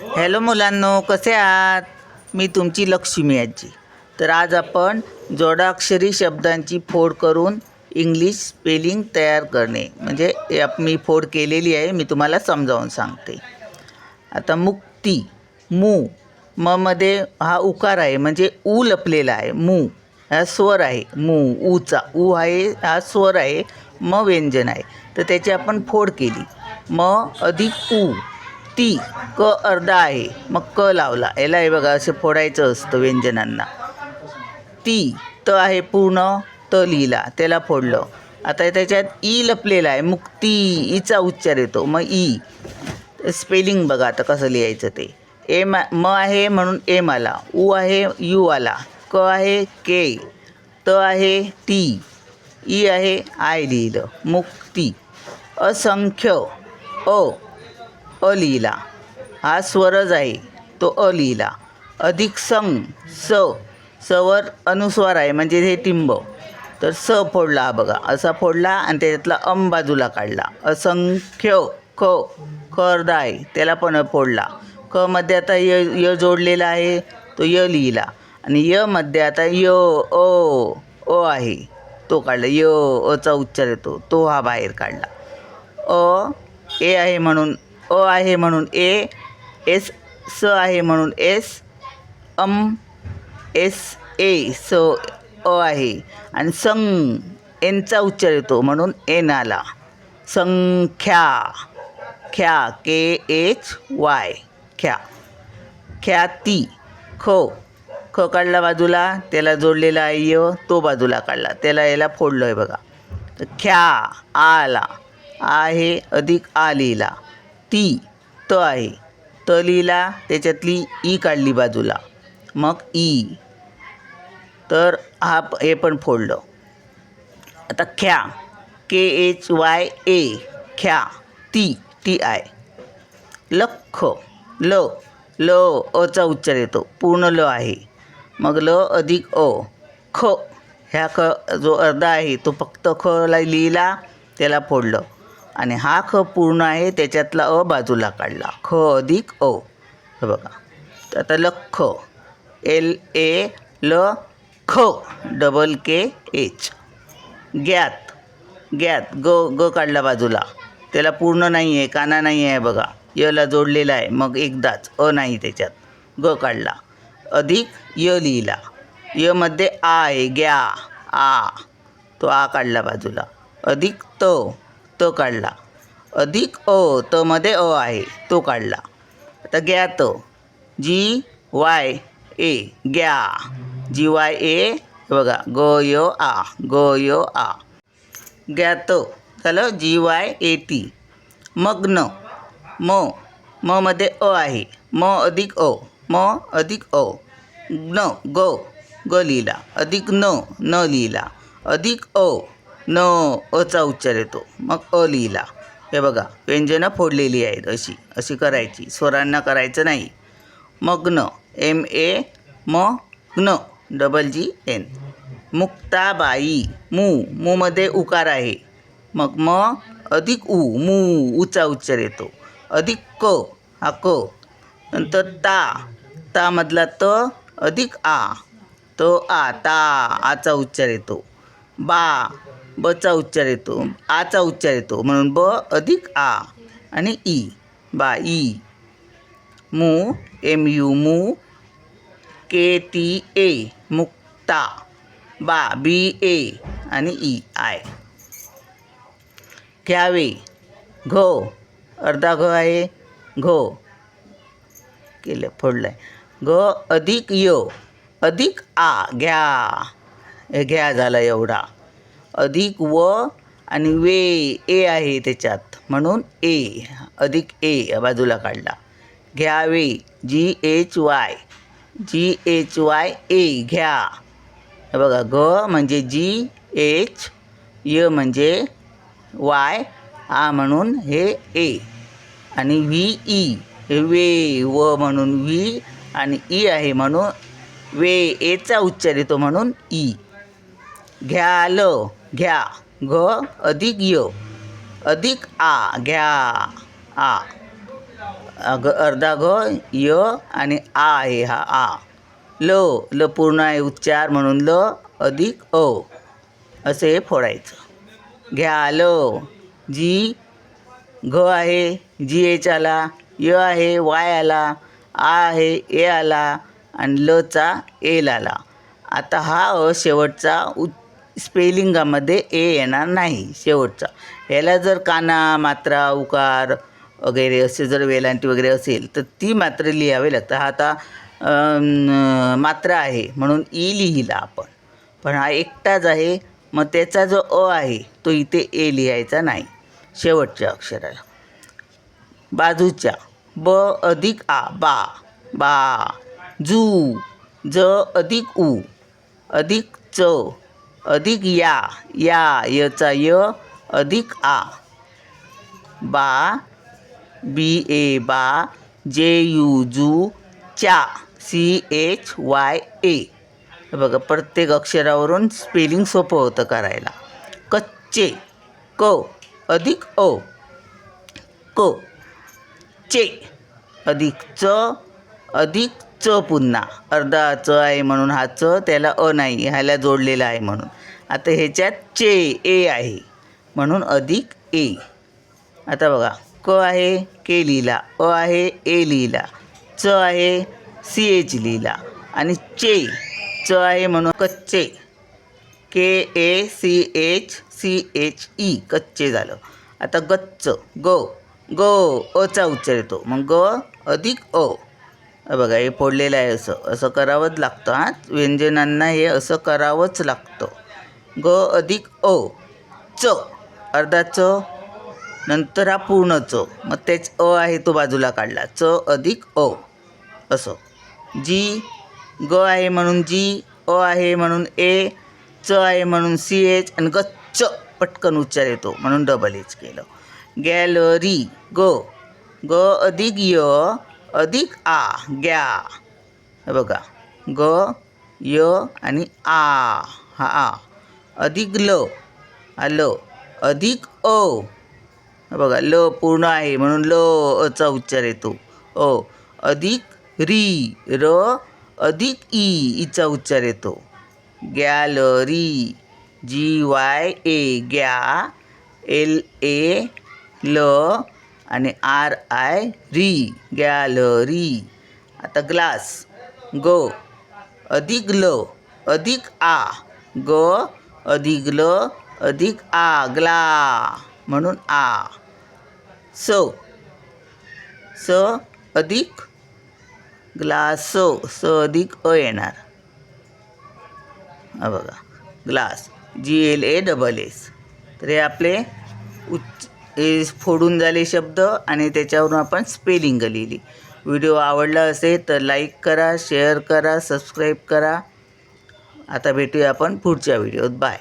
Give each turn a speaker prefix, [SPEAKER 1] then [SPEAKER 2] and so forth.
[SPEAKER 1] Hello मुलांनो कसे आहात? मी तुमची लक्ष्मी आजी. तर आज आपण जोडाक्षरी शब्दांची फोड करून इंग्लिश स्पेलिंग तयार करणे. म्हणजे मी फोड केलेली आहे मी तुम्हाला समजावून सांगते. आता मुक्ती मू. ममध्ये हा उकार आहे म्हणजे ऊ लपलेला आहे मू. हा स्वर आहे मू. ऊचा. ऊ आहे हा स्वर आहे म व्यंजन आहे. तर त्याची आपण फोड केली. म अधिक ऊ. ती क अर्धा आहे. मग क लावला. याला हे बघा असं फोडायचं असतं व्यंजनांना. ती त आहे पूर्ण त लिहिला. त्याला फोडलं. आता त्याच्यात ई लपलेला आहे. मुक्ती ईचा उच्चार येतो. मग ई. स्पेलिंग बघा आता कसं लिहायचं ते. एम म आहे म्हणून एम आला उ आहे यू आला क आहे के. त आहे ती. ई आहे आय लिहिलं. मुक्ती असंख्य. अ. अ लिहिला हा स्वरज आहे तो अ लिहिला अधिक संग स सवर अनुस्वार आहे म्हणजे हे टिंब. तर स फोडला हा बघा. असा फोडला आणि त्याच्यातला अम बाजूला काढला. असंख्य ख ख अर्धा आहे त्याला पण फोडला. क मध्ये आता य य जोडलेला आहे तो य लिहिला. आणि य मध्ये आता य अ अ आहे तो काढला. य अचा उच्चार येतो. तो हा बाहेर काढला. अ ए आहे म्हणून अ आहे म्हणून ए एस स आहे म्हणून एस अम एस ए स अ आहे. आणि संग एनचा उच्चार येतो म्हणून एन आला संख्या. ख्या के एच वाय. ख्या. ख्याती ख. ख काढला बाजूला त्याला जोडलेला आहे य तो बाजूला काढला. त्याला याला फोडलं आहे बघा. तर ख्या आला. आहे अधिक आ लिहिला ती त आहे. त लिहिला त्याच्यातली ई काढली बाजूला. मग ई. तर हा प- हे पण फोडलं. आता ख्या. K H Y A. ख्या. ती. T I. लख. ल. ल. अचा उच्चार येतो. पूर्ण ल आहे. मग ल अधिक अ. ख. ह्या ख जो अर्धा आहे तो फक्त ख ला लिहिला त्याला फोडलं. आणि हा ख पूर्ण आहे त्याच्यातला अ बाजूला काढला. ख अधिक अ. हे बघा. तर आता लख एल ए ल ख. Double K H. ग्यात. ग्यात. ग ग काढला बाजूला. त्याला पूर्ण नाही आहे काना नाही आहे बघा यला जोडलेला आहे मग एकदाच. अ नाही त्याच्यात. ग काढला. अधिक य लिहिला. यमध्ये आ आहे ग्या. आ. तो आ काढला बाजूला. अधिक त. त काढला. अधिक अ त मध्ये अ आहे तो काढला. आता ग्यात जी वाय ए ग्या. जी वाय ए बघा ग य आ. ग य आ. ज्ञात झालं? जी वाय ए टी मग्न. म. म मध्ये अ आहे. म अधिक अ. म अधिक अ. न ग. ग लिहिला. अधिक न न लिहिला. अधिक अ. न अचा उच्चार येतो. मग अ लिहिला. हे बघा व्यंजनं फोडलेली आहेत अशी. अशी करायची. स्वरांना करायचं नाही. मग्न. एम ए म न डबल जी एन. मुक्ताबाई. मू. मूमध्ये उकार आहे. मग म अधिक ऊ मू. उचा उच्चार येतो. अधिक क. हा क. नंतर ता. तामधला त अधिक आ. तो आ. ता. आचा उच्चार येतो. बा. बचा उच्चार येतो आचा उच्चार येतो म्हणून ब अधिक आ आणि ई. बा ई. मू एम यू मू के टी ए मुक्ता. बा बी ए आणि ई आय. घ्यावे. घ अर्धा घ आहे. घ. केलं फोडलं आहे घ अधिक य अधिक आ. घ्या. हे घ्या झाला एवढा. अधिक व आणि वे ए आहे त्याच्यात. म्हणून ए अधिक ए या बाजूला काढला. घ्यावे G H Y G H Y A घ्या. हे बघा ग म्हणजे जी एच य म्हणजे वाय आ म्हणून हे ए. आणि व्ही ई हे वे व म्हणून व्ही आणि ई आहे म्हणून वे एचा उच्चार येतो म्हणून ई. घ्याल घ्या. घ अधिक य. अधिक आ घ्या. आ. ग अर्धा घ य आणि आ आहे हा आ. ल ल पूर्ण आहे उच्चार म्हणून ल अधिक अ असे फोडायचं. घ्या ल जी घ आहे जी एच आला य आहे वाय आला आ आहे ए आला आणि लचा एल आला. आता हा अ शेवटचा उ स्पेलिंगामध्ये ए येणार नाही शेवटचा. याला जर काना मात्रा उकार वगैरे असे जर वेलांटी वगैरे असेल तर ती मात्र लिहावी लागतं. हा आता मात्रा आहे म्हणून ई लिहिला आपण. पण हा एकटाच आहे मग त्याचा जो अ आहे तो इथे ए लिहायचा नाही शेवटच्या अक्षराला. बाजूच्या ब अधिक आ बा बा जू ज अधिक उ अधिक च अधिक या या यचा य अधिक आ. बा बी ए बा जे यू जू च्या सी एच वाय ए. बघा प्रत्येक अक्षरावरून स्पेलिंग सोपं होतं करायला. कच्चे क अधिक अ क चे अधिक च अधिक च पुन्हा. अर्धा च आहे म्हणून हा च त्याला अ नाही ह्याला जोडलेला आहे म्हणून. आता ह्याच्यात चे ए आहे. म्हणून अधिक ए. आता बघा क आहे के लिहिला. अ आहे ए लिहिला. च आहे सी एच लिहिला. आणि चे च आहे म्हणून कच्चे. K A C H C H E कच्चे झालं. आता गच्च ग. ग अचा उच्चार येतो. मग ग अधिक अ. बघा हे फोडलेलं आहे असं. असं करावंच लागतं हां. व्यंजनांना हे असं करावंच लागतं. ग अधिक अ च. अर्धा च नंतर हा पूर्ण च. मग तेच अ आहे तो बाजूला काढला. च अधिक अ असं. जी ग आहे म्हणून जी अ आहे म्हणून ए च आहे म्हणून सी एच आणि गच्च पटकन उच्चार येतो म्हणून डबल एच केलं. गॅलरी ग. ग अधिक य अधिक आ ग्या. हे बघा. ग य आणि आ. हा आ. अधिक ल. हा ल. अधिक अ. हे बघा ल पूर्ण आहे म्हणून ल अचा उच्चार येतो. अ. अधिक री र अधिक ई ईचा उच्चार येतो. गॅलरी जी वाय ए ग्या एल ए ल आणि आर आय री गॅलरी. आता ग्लास. ग अधिक ल अधिक आ. ग अधिक ल अधिक आ ग्ला. म्हणून आ. स स अधिक ग्लास. स अधिक अ येणार. हा बघा. Glass. G L A double S. तर हे आपले उच्च हे फोडून झाले शब्द आणि त्याच्यावरून आपण स्पेलिंग लिहिली. व्हिडिओ आवडला असेल तर लाईक करा शेअर करा सबस्क्राईब करा. आता भेटूया आपण पुढच्या व्हिडिओत. बाय